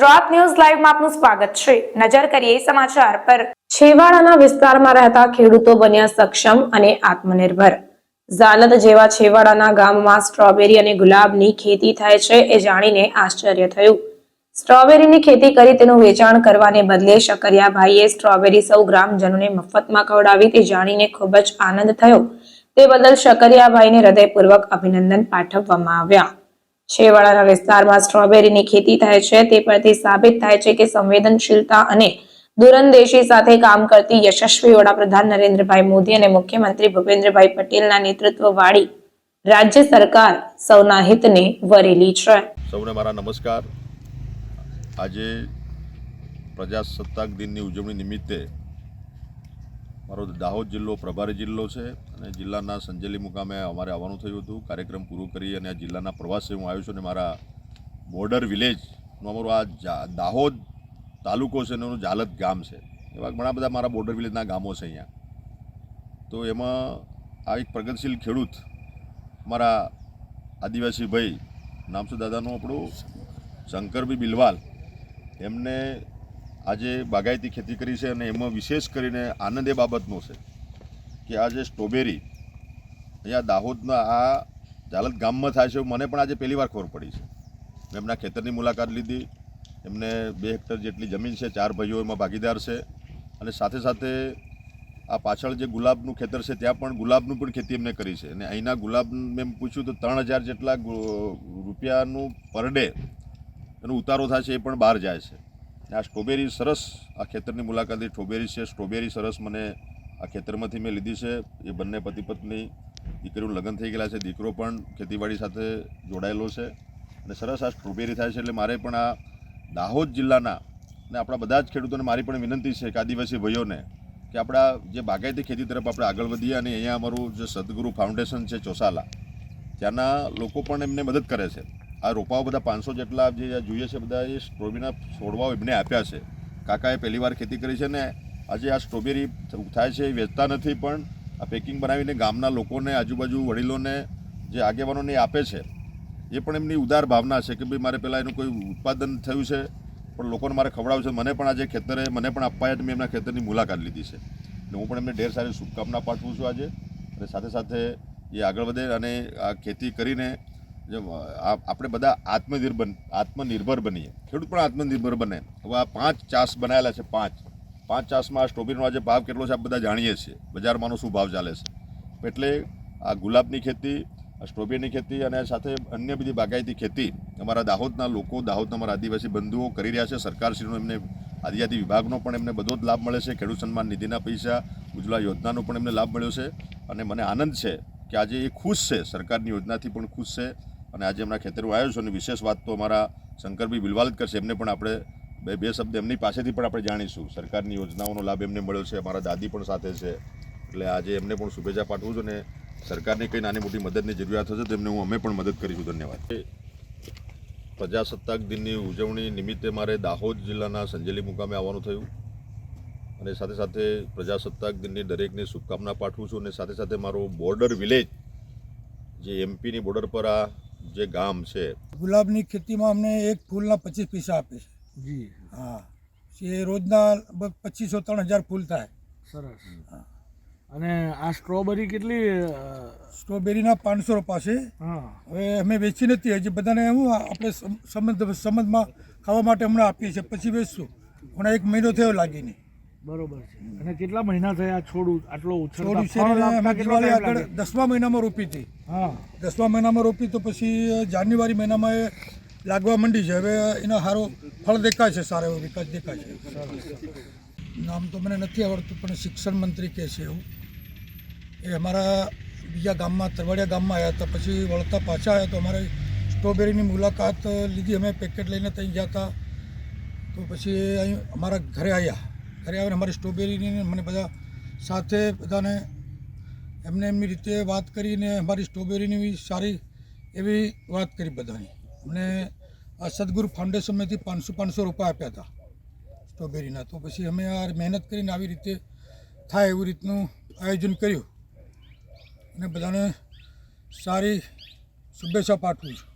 Gujarat news લાઈવમાં આપનું સ્વાગત છે. નજર કરીએ સમાચાર પર. છેવાડાના વિસ્તારમાં રહેતા ખેડૂતો બન્યા સક્ષમ અને આત્મનિર્ભર. ઝાલદ જેવા છેવાડાના ગામમાં સ્ટ્રોબેરી અને ગુલાબની ખેતી થાય છે એ જાણીને આશ્ચર્ય થયું. સ્ટ્રોબેરીની ખેતી કરી તેનું વેચાણ કરવાને બદલે શકરિયાભાઈએ સ્ટ્રોબેરી સૌ ગ્રામજનોને મફતમાં ખવડાવી તે જાણીને ખૂબ જ આનંદ થયો. તે બદલ શકરિયાભાઈને હૃદયપૂર્વક અભિનંદન પાઠવવામાં આવ્યા. છેવાડાના વિસ્તારમાં સ્ટ્રોબેરીની ખેતી થાય છે. તે પરથી સાબિત થાય છે કે સંવેદનશીલતા અને દૂરંદેશી સાથે કામ કરતી યશસ્વી વડાપ્રધાન નરેન્દ્રભાઈ મોદી અને મુખ્યમંત્રી ભૂપેન્દ્રભાઈ પટેલના નેતૃત્વવાળી રાજ્ય સરકાર સૌના હિતને વરેલી છે. સૌને મારા નમસ્કાર. આજે પ્રજાસત્તાક દિનની ઉજવણી નિમિત્તે મારો દાહોદ જિલ્લો પ્રભારી જિલ્લો છે અને જિલ્લાના સંજેલી મુકામે અમારે આવવાનું થયું હતું. કાર્યક્રમ પૂરો કરી અને આ જિલ્લાના પ્રવાસે હું આવ્યો છું અને મારા બોર્ડર વિલેજનું અમારું આ દાહોદ તાલુકો છે એનું જાલત ગામ છે. એવા ઘણા બધા મારા બોર્ડર વિલેજના ગામો છે અહીંયા. તો એમાં આ એક પ્રગતિશીલ ખેડૂત મારા આદિવાસી ભાઈ, નામ છે દાદાનું આપણું, શંકરભાઈ બિલવાલ. એમને આજે બાગાયતી ખેતી કરી છે અને એમાં વિશેષ કરીને આનંદ એ બાબતનો છે કે આ જે સ્ટ્રોબેરી, અહીંયા દાહોદના આ જાલત ગામમાં થાય છે મને પણ આજે પહેલી વાર ખબર પડી છે. મેં એમના ખેતરની મુલાકાત લીધી. એમને બે હેક્ટર જેટલી જમીન છે, ચાર ભાઈઓ એમાં ભાગીદાર છે અને સાથે સાથે આ પાછળ જે ગુલાબનું ખેતર છે, ત્યાં પણ ગુલાબનું પણ ખેતી એમને કરી છે. અને અહીંના ગુલાબ મેં પૂછ્યું તો ત્રણ હજાર જેટલા રૂપિયાનું પર ડે એનો ઉતારો થાય છે, એ પણ બહાર જાય છે. આ સ્ટ્રોબેરી સરસ આ ખેતરની મુલાકાતે સ્ટ્રોબેરી છે, સ્ટ્રોબેરી સરસ મને આ ખેતરમાંથી મેં લીધી છે. એ બંને પતિ પત્ની દીકરીનું લગ્ન થઈ ગયેલા છે. દીકરો પણ ખેતીવાડી સાથે જોડાયેલો છે. અને સરસ આ સ્ટ્રોબેરી થાય છે એટલે મારે પણ આ દાહોદ જિલ્લાના અને આપણા બધા જ ખેડૂતોને મારી પણ વિનંતી છે કે આદિવાસી ભાઈઓને કે આપણા જે બાગાયતી ખેતી તરફ આપણે આગળ વધીએ અને અહીંયા અમારું જે સદગુરુ ફાઉન્ડેશન છે ચોસાલા, ત્યાંના લોકો પણ એમને મદદ કરે છે. આ રોપાઓ બધા પાંચસો જેટલા જે જોઈએ છે, બધા એ સ્ટ્રોબેરીના છોડવાઓ એમને આપ્યા છે. કાકાએ પહેલી વાર ખેતી કરી છે ને આજે આ સ્ટ્રોબેરી થાય છે એ વેચતા નથી, પણ આ પેકિંગ બનાવીને ગામના લોકોને, આજુબાજુ વડીલોને, જે આગેવાનોને આપે છે. એ પણ એમની ઉદાર ભાવના છે કે ભાઈ, મારે પહેલાં એનું કોઈ ઉત્પાદન થયું છે, પણ લોકોને મારે ખવડાવવું છે. મને પણ આજે ખેતરે, મને પણ અપાયા મેં એમના ખેતરની મુલાકાત લીધી છે. અને હું પણ એમને ઢેર સારી શુભકામના પાઠવું છું આજે. અને સાથે સાથે એ આગળ વધે અને આ ખેતી કરીને જે આપણે બધા આત્મનિર્ભર આત્મનિર્ભર બનીએ. ખેડૂત પણ આત્મનિર્ભર બને. હવે આ પાંચ ચાસ બનાવેલા છે, પાંચ. પાંચ ચાસમાં આ સ્ટ્રોબેરીનો આજે ભાવ કેટલો છે આપણે બધા જાણીએ છીએ. બજારમાંનો શું ભાવ ચાલે છે? એટલે આ ગુલાબની ખેતી સ્ટ્રોબેરીની ખેતી અને સાથે અન્ય બધી બાગાયતી ખેતી અમારા દાહોદના લોકો, દાહોદના અમારા આદિવાસી બંધુઓ કરી રહ્યા છે. સરકારશ્રીનો એમને, આદિજાતિ વિભાગનો પણ એમને બધો જ લાભ મળે છે. ખેડૂત સન્માન નિધિના પૈસા, ઉજ્જવલા યોજનાનો પણ એમને લાભ મળ્યો છે. અને મને આનંદ છે કે આજે એ ખુશ છે. સરકારની યોજનાથી પણ ખુશ છે. અને આજે એમના ખેતરમાં આવ્યો છું. અને વિશેષ વાત તો અમારા શંકરભાઈ બિલવાલ જ કરશે. એમને પણ આપણે બે બે શબ્દ એમની પાસેથી પણ આપણે જાણીશું. સરકારની યોજનાઓનો લાભ એમને મળ્યો છે. અમારા દાદી પણ સાથે છે. એટલે આજે એમને પણ શુભેચ્છા પાઠવું છું અને સરકારની કંઈ નાની મોટી મદદની જરૂરિયાત હશે તો એમને હું અમે પણ મદદ કરીશું. ધન્યવાદ. પ્રજાસત્તાક દિનની ઉજવણી નિમિત્તે મારે દાહોદ જિલ્લાના સંજેલી મુકામે આવવાનું થયું. અને સાથે સાથે પ્રજાસત્તાક દિનની દરેકને શુભકામના પાઠવું છું. અને સાથે સાથે મારો બોર્ડર વિલેજ, જે એમપીની બોર્ડર પર આ જે ગામ છે. ગુલાબની ખેતીમાં અમને એક ફૂલના પચીસ પૈસા આપે છે. જી. હા. એ રોજના લગભગ પચીસો ત્રણ હજાર ફૂલ થાય. સરસ. અને આ સ્ટ્રોબેરી કેટલી સ્ટ્રોબેરીના પાંચસો રૂપિયા છે. હા. હવે અમે વેચી નથી હજી બધાને હું આપણે સંબંધ સંબંધમાં ખાવા માટે હમણાં આપીએ છીએ પછી વેચશું. હમણાં એક મહિનો થયો લાગીને. બરોબર છે. અને કેટલા મહિના થયા છોડું આટલો ઉછળતા? થોડું છે ફળ ને લાગતા અમે કેટલો દિવાળી આગળ દસમા મહિનામાં રોપી હતી. હા. દસમા મહિનામાં રોપી તો પછી જાન્યુઆરી મહિનામાં એ લાગવા માંડી છે. હવે એનો સારો ફળ દેખાય છે સારો એવો વિકાસ દેખાય છે. નામ તો મને નથી આવડતું પણ શિક્ષણ મંત્રી કહે છે એવું. એ અમારા બીજા ગામમાં તરવાડિયા ગામમાં આવ્યા હતા. પછી વળતા પાછા આવ્યા તો અમારે સ્ટ્રોબેરીની મુલાકાત લીધી. અમે પેકેટ લઈને ત્યાં ગયા હતા. તો પછી અહીં અમારા ઘરે આવ્યા ઘરે આવીને અમારી સ્ટ્રોબેરીની મને બધા સાથે બધાને એમને એમની રીતે વાત કરીને અમારી સ્ટ્રોબેરીની બી સારી એવી વાત કરી બધાની. અમને આ સદગુરુ ફાઉન્ડેશનમાંથી પાંચસો પાંચસો રૂપિયા આપ્યા હતા સ્ટ્રોબેરીના તો પછી અમે આ મહેનત કરીને આવી રીતે થાય એવું રીતનું આયોજન કર્યું. અને બધાને સારી શુભેચ્છા પાઠવું છું.